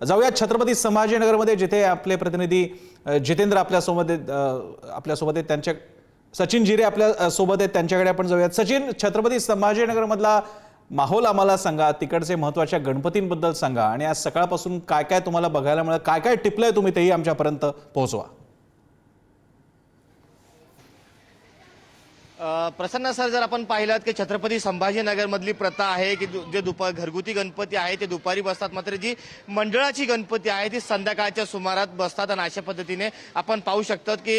जाऊयात. छत्रपती संभाजीनगरमध्ये जिथे आपले प्रतिनिधी जितेंद्र आपल्यासोबत आपल्यासोबत आहेत त्यांच्या सचिन जिरे आपल्यासोबत आहेत त्यांच्याकडे आपण जाऊयात. सचिन छत्रपती संभाजीनगरमधला माहोल आम्हाला सांगा तिकडचे महत्त्वाच्या गणपतींबद्दल सांगा आणि आज सकाळपासून काय काय तुम्हाला बघायला मिळालं काय काय टिपलंय तुम्ही तेही आमच्यापर्यंत पोहोचवा. प्रसन्न सर जर आपण पाहिलं की छत्रपती संभाजीनगरमधली प्रथा आहे की दु- जे दुपार घरगुती गणपती आहे ते दुपारी बसतात मात्र जी मंडळाची गणपती आहे ती संध्याकाळच्या सुमारात बसतात आणि अशा पद्धतीने आपण पाहू शकतो की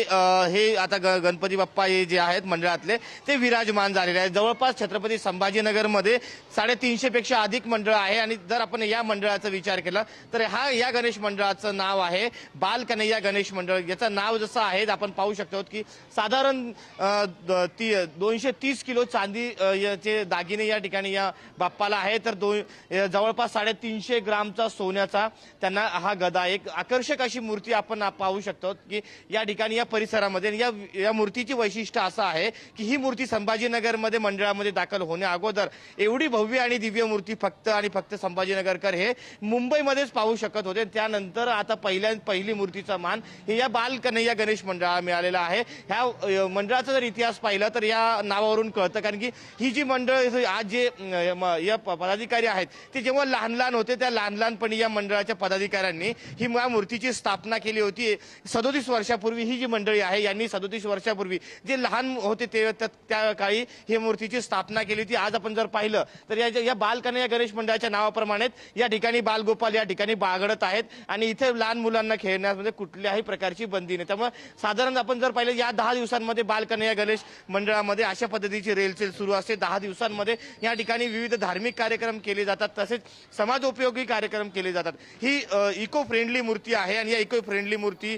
हे आता ग- गणपती बाप्पा हे जे आहेत मंडळातले ते विराजमान झालेले आहेत. जवळपास छत्रपती संभाजीनगरमध्ये साडेतीनशेपेक्षा अधिक मंडळ आहे आणि जर आपण या मंडळाचा विचार केला तर हा या गणेश मंडळाचं नाव आहे बालकनैया गणेश मंडळ. याचं नाव जसं आहे आपण पाहू शकतो की साधारण ती ती दोनशे तीस किलो चांदी याचे दागिने या ठिकाणी या बाप्पाला आहे. तर दोन जवळपास साडेतीनशे ग्रामचा सोन्याचा त्यांना हा गदा. एक आकर्षक अशी मूर्ती आपण पाहू शकतो की या ठिकाणी या परिसरामध्ये या या मूर्तीची वैशिष्ट्य असं आहे की ही मूर्ती संभाजीनगरमध्ये मंडळामध्ये दाखल होण्या अगोदर एवढी भव्य आणि दिव्य मूर्ती फक्त आणि फक्त संभाजीनगरकर हे मुंबईमध्येच पाहू शकत होते. त्यानंतर आता पहिल्या पहिली मूर्तीचा मान हे या बाल कन्हैया गणेश मंडळाला मिळालेला आहे. ह्या मंडळाचा जर इतिहास पाहिला तर या नावावरून कळतं. कारण की ही जी मंडळ आज जे या पदाधिकारी आहेत ते जेव्हा लहान लहान होते त्या लहान लहानपणी या मंडळाच्या पदाधिकाऱ्यांनी ही या मूर्तीची स्थापना केली होती. सदोतीस वर्षापूर्वी ही जी मंडळी आहे यांनी सदोतीस वर्षापूर्वी जे लहान होते ते त्या- काळी ही मूर्तीची स्थापना केली होती. आज आपण जर पाहिलं तर या या बालकन्या गणेश मंडळाच्या नावाप्रमाणेच या ठिकाणी बालगोपाल या ठिकाणी बागडत आहेत आणि इथे लहान मुलांना खेळण्यामध्ये कुठल्याही प्रकारची बंदी नाही. त्यामुळे साधारण आपण जर पाहिलं या दहा दिवसांमध्ये बालकन्या गणेश मंडळ मंडळामध्ये अशा पद्धतीची रेलचेल सुरू असते. दहा दिवसांमध्ये या ठिकाणी विविध धार्मिक कार्यक्रम केले जातात तसेच समाजोपयोगी कार्यक्रम केले जातात. ही इको फ्रेंडली मूर्ती आहे आणि या इको फ्रेंडली मूर्ती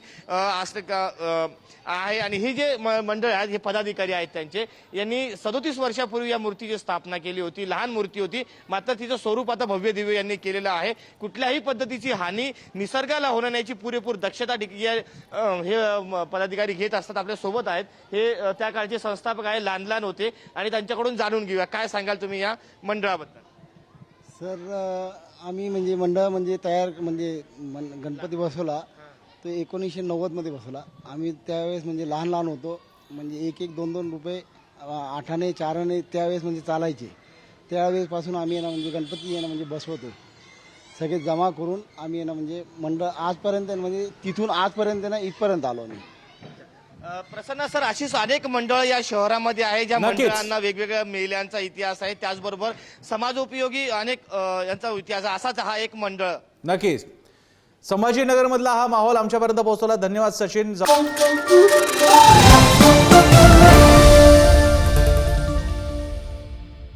असं का आहे. आणि ही जे म- मंडळ आहेत हे पदाधिकारी आहेत त्यांचे. यांनी सदोतीस वर्षापूर्वी या मूर्तीची स्थापना केली होती. लहान मूर्ती होती. मात्र तिचं स्वरूप आता भव्य दिव्य यांनी केलेलं आहे. कुठल्याही पद्धतीची हानी निसर्गाला होणार याची पुरेपूर दक्षता हे पदाधिकारी घेत असतात आपल्यासोबत आहेत. हे त्या काळचे संस्थापक आहे लहान लहान होते आणि त्यांच्याकडून जाणून घेऊया. काय सांगाल तुम्ही या मंडळाबद्दल? सर आम्ही म्हणजे मंडळ म्हणजे तयार म्हणजे गणपती बसवला. तो एकोणीसशे नव्वदमध्ये बसवला. आम्ही त्यावेळेस म्हणजे लहान लहान होतो. म्हणजे एक एक दोन दोन रुपये आठाने चाराने त्यावेळेस म्हणजे चालायचे. त्यावेळेसपासून आम्ही ना म्हणजे गणपती आहे ना म्हणजे बसवतो. सगळे जमा करून आम्ही ना म्हणजे मंडळ आजपर्यंत म्हणजे तिथून आजपर्यंत ना इथपर्यंत आलो आम्ही. प्रसन्न सर अशीच अनेक मंडळ या शहरामध्ये आहे ज्या. मंडळांना वेगवेगळ्या मेल्यांचा इतिहास आहे. त्याचबरोबर समाजोपयोगी अनेक अ, यांचा इतिहास आहे. असाच हा एक मंडळ. नक्कीच. संभाजीनगरमधला हा माहोल आमच्यापर्यंत पोहोचवला. धन्यवाद सचिन.